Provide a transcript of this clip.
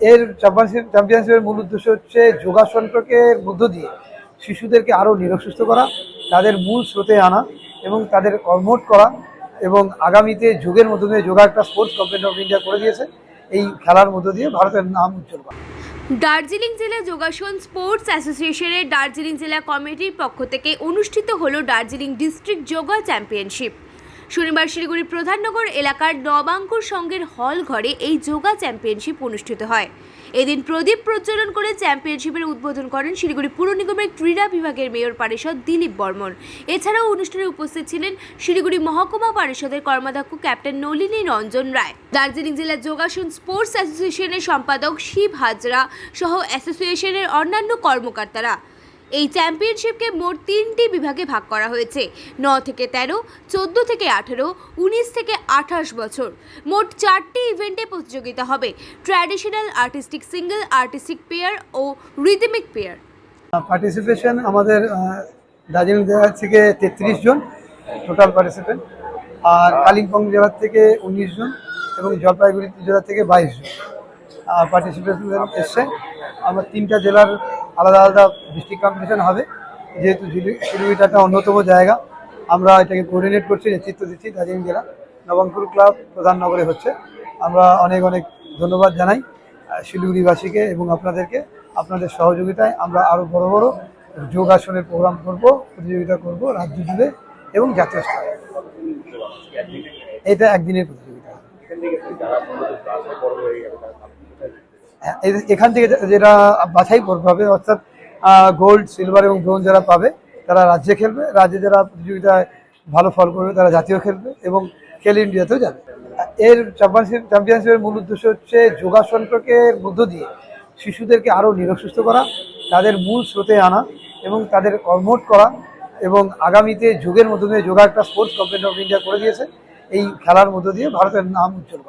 এর চ্যাম্পিয়নশিপ চ্যাম্পিয়নশিপের মূল উদ্দেশ্য হচ্ছে যোগাসনটাকে মধ্য দিয়ে শিশুদেরকে আরও নিরোগ সুস্থ করা, তাদের মূল স্রোতে আনা এবং তাদের কর্মট করা এবং আগামীতে যুগের মধ্য দিয়ে যোগা একটা স্পোর্টস গভর্নমেন্ট অফ ইন্ডিয়া করে দিয়েছে। এই খেলার মধ্য দিয়ে ভারতের নাম উজ্জ্বল করা। দার্জিলিং জেলা যোগাসন স্পোর্টস অ্যাসোসিয়েশনের দার্জিলিং জেলা কমিটির পক্ষ থেকে অনুষ্ঠিত হলো দার্জিলিং ডিস্ট্রিক্ট যোগা চ্যাম্পিয়নশিপ। শনিবার শিলিগুড়ির প্রধাননগর এলাকার নবাঙ্কুর সংঘের হল ঘরে এই যোগা চ্যাম্পিয়নশিপ অনুষ্ঠিত হয়। এদিন প্রদীপ প্রজ্বলন করে চ্যাম্পিয়নশিপের উদ্বোধন করেন শিলিগুড়ি পুর নিগমের ক্রীড়া বিভাগের মেয়র পারিষদ দিলীপ বর্মন। এছাড়াও অনুষ্ঠানে উপস্থিত ছিলেন শিলিগুড়ি মহকুমা পরিষদের কর্মাধ্যক্ষ ক্যাপ্টেন নলিনী রঞ্জন রায়। দার্জিলিং জেলা যোগাসন স্পোর্টস অ্যাসোসিয়েশনের সম্পাদক শিব হাজরা সহ অ্যাসোসিয়েশনের অন্যান্য কর্মকর্তারা। এই চ্যাম্পিয়নশিপকে মোট তিনটি বিভাগে ভাগ করা হয়েছে। ন থেকে তেরো, চোদ্দ থেকে আঠেরো, উনিশ থেকে আঠাশ বছর। মোট চারটি ইভেন্টে প্রতিযোগিতা হবে। Traditional artistic single, artistic pair ও রিদমিক পেয়ার। পার্টিসিপেশন আমাদের দার্জিলিং জেলা থেকে তেত্রিশ জন টোটাল পার্টিসিপেন্ট আর কালিম্পং জেলার থেকে উনিশ জন এবং জলপাইগুড়ি জেলা থেকে বাইশ জন। পার্টিসিপেশন এসছে। আমার তিনটা জেলার আলাদা আলাদা ডিস্ট্রিক্ট কম্পিটিশন হবে। যেহেতু শিলি- শিলিগুড়িটা একটা অন্যতম জায়গা। আমরা এটাকে কোঅর্ডিনেট করছি নেতৃত্ব দিচ্ছি দার্জিলিং জেলা। নবাঙ্কুর ক্লাব প্রধাননগরে হচ্ছে। আমরা অনেক অনেক ধন্যবাদ জানাই শিলিগুড়িবাসীকে এবং আপনাদেরকে। আপনাদের সহযোগিতায় আমরা আরও বড় বড় যোগাসনের প্রোগ্রাম করব, প্রতিযোগিতা করব রাজ্য জুড়ে এবং জাতীয় স্তরে। এটা একদিনের প্রতিযোগিতা। এখান থেকে যেটা বাছাই করতে হবে, অর্থাৎ গোল্ড সিলভার এবং ব্রোঞ্জ যারা পাবে, তারা রাজ্যে খেলবে। রাজ্যে যারা প্রতিযোগিতায় ভালো ফল করবে, তারা জাতীয় খেলবে এবং খেল ইন্ডিয়াতেও যাবে। এর চ্যাম্পিয়নশিপ চ্যাম্পিয়নশিপের মূল উদ্দেশ্য হচ্ছে যোগাসনকে মধ্য দিয়ে শিশুদেরকে আরও নিরোগ সুস্থ করা, তাদের মূল স্রোতে আনা এবং তাদের কর্মট করা এবং আগামীতে যুগের মধ্য দিয়ে যোগা একটা স্পোর্টস গভর্নমেন্ট অফ ইন্ডিয়া করে দিয়েছে। এই খেলার মধ্য দিয়ে ভারতের নাম উজ্জ্বল